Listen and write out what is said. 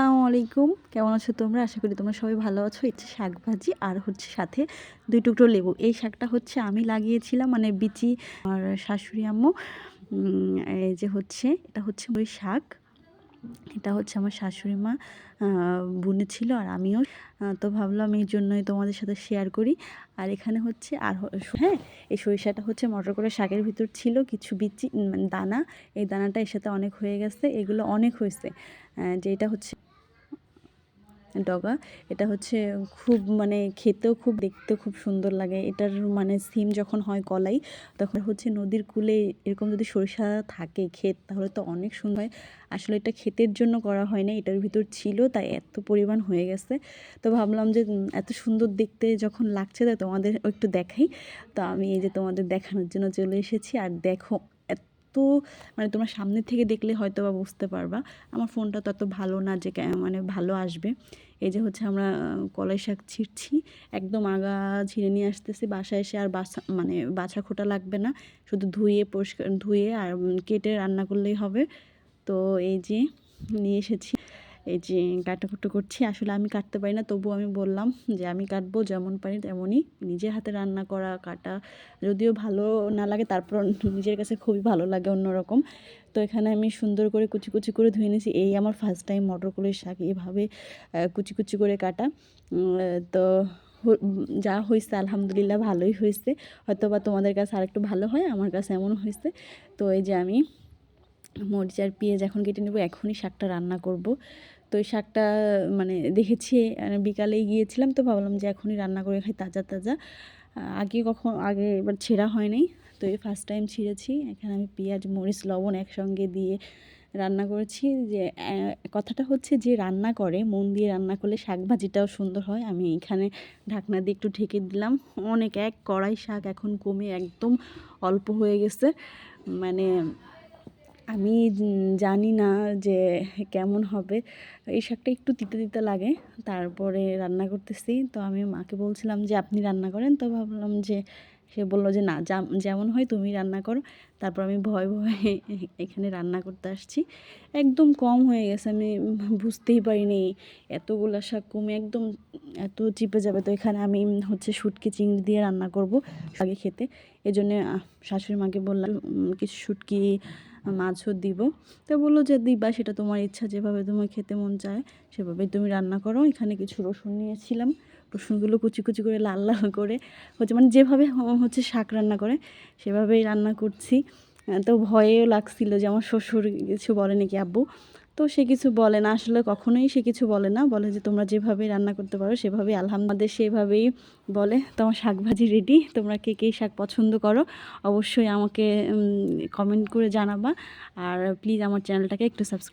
আসসালামু আলাইকুম। কেমন আছো তোমরা? আশা করি তোমরা সবাই ভালো আছো। হচ্ছে শাক ভাজি আর হচ্ছে সাথে দুই টুকরো লেবু। এই শাকটা হচ্ছে আমি লাগিয়েছিলাম মানে বিচি আর শাশুড়ি আম্মু। এই যে হচ্ছে, এটা হচ্ছে ওই শাক। এটা হচ্ছে আমার শাশুড়ি মা বুনেছিল আর আমিও। তো ভাবলাম এই জন্যই তোমাদের সাথে শেয়ার করি। আর এখানে হচ্ছে আর হ্যাঁ এই সরিষাটা হচ্ছে মটর করে শাকের ভিতর ছিল কিছু বিচি দানা। এই দানাটা এর সাথে অনেক হয়ে গেছে। এগুলো অনেক হয়েছে। যেটা হচ্ছে ডগা। এটা হচ্ছে খুব মানে খেতেও খুব, দেখতেও খুব সুন্দর লাগে। এটার মানে সিম যখন হয় কলাই তখন হচ্ছে নদীর কূলে এরকম যদি সরিষা থাকে ক্ষেত, তাহলে তো অনেক সুন্দর হয়। আসলে এটা ক্ষেতের জন্য করা হয় না, এটার ভিতর ছিল, তাই এত পরিমাণ হয়ে গেছে। তো ভাবলাম যে এত সুন্দর দেখতে যখন লাগছে, তাই তোমাদের একটু দেখাই। তো আমি এই যে তোমাদের দেখানোর জন্য চলে এসেছি, আর দেখো মানে তোমরা সামনে থেকে দেখলে হয়তো বা বুঝতে পারবা। আমার ফোনটা তত ভালো না যে মানে ভালো আসবে। এই যে হচ্ছে আমরা কলাই শাক ছিঁড়ছি, একদম আগা ছিঁড়ে নিয়ে আসতেছি। বাসায় এসে আর বাছা মানে বাছা খোটা লাগবে না। শুধু ধুয়ে পরিষ্কার, ধুয়ে আর কেটে রান্না করলেই হবে। তো এই যে নিয়ে এসেছি। এই যে কাটাকুটো করছি, আসলে আমি কাটতে পারি না, তবুও আমি বললাম যে আমি কাটবো, যেমন পারি তেমনই নিজের হাতে রান্না করা, কাটা, যদিও ভালো না লাগে, তারপর নিজের কাছে খুবই ভালো লাগে অন্যরকম। তো এখানে আমি সুন্দর করে কুচি কুচি করে ধুয়ে নিয়েছি, এই আমার ফার্স্ট টাইম মটর কলের শাক, এভাবে কুচি কুচি করে কাটা। তো যা হয়েছে আলহামদুলিল্লাহ ভালোই হয়েছে হয়তো বা তোমাদের কাছে আরেকটু ভালো হয়, আমার কাছে এমন হয়েছে। তো এই যে আমি মরিচ আর পেঁয়াজ এখন কেটে নেব, এখনই শাকটা রান্না করব। তো এই শাকটা মানে দেখেছি বিকালেই গিয়েছিলাম তো ভাবলাম যে এখনই রান্না করে খাই তাজা তাজা। আগে কখন, আগে এবার ছেঁড়া হয় নাই তো এই ফার্স্ট টাইম ছিঁড়েছি। এখানে আমি পেঁয়াজ, মরিচ, লবণ একসঙ্গে দিয়ে রান্না করেছি। যে কথাটা হচ্ছে যে রান্না করে, মন দিয়ে রান্না করলে শাক ভাজিটাও সুন্দর হয়। আমি এখানে ঢাকনা দিয়ে একটু ঢেকে দিলাম। অনেক, এক কড়াই শাক এখন কমে একদম অল্প হয়ে গেছে। মানে আমি জানি না যে কেমন হবে। এই শাকটা একটু তিতে তিতে লাগে তারপরে রান্না করতেছি। তো আমি মাকে বলছিলাম যে আপনি রান্না করেন? তো ভাবলাম যে সে বলল যে না যেমন হয় তুমি রান্না করো। তারপর আমি ভয় ভয়ে এখানে রান্না করতে আসছি। একদম কম হয়ে গেছে আমি বুঝতেই পারিনি। এতগুলো শাক কমে একদম এত চিপে যাবে। তো এখানে আমি হচ্ছে শুটকি চিংড়ি দিয়ে রান্না করব আগে খেতে। এই জন্যে আহ, শাশুড়ি মাকে বললাম কিছু শুটকি মাছও দিব। তো বলল যে, দিবা, সেটা তোমার ইচ্ছা, যেভাবে তোমার খেতে মন চায় সেভাবে তুমি রান্না করো। এখানে কিছু রসুন নিয়েছিলাম। রসুনগুলো কুচি কুচি করে, লাল লাল করে হচ্ছে মানে যেভাবে হচ্ছে শাক রান্না করে, সেভাবেই রান্না করছি। তো ভয়েও লাগছিল যে, আমার শ্বশুর কিছু বলে নাকি, আব্বু তো সে কিছু বলে না। আসলে কখনোই সে কিছু বলে না। বলে যে, তোমরা যেভাবে রান্না করতে পারো, সেভাবেই আলহামদের সেভাবেই বলে, তোমার শাক ভাজি রেডি তোমরা কে কে শাক পছন্দ করো, অবশ্যই আমাকে কমেন্ট করে জানাবা। আর প্লিজ আমার চ্যানেলটাকে একটু সাবস্ক্রাইব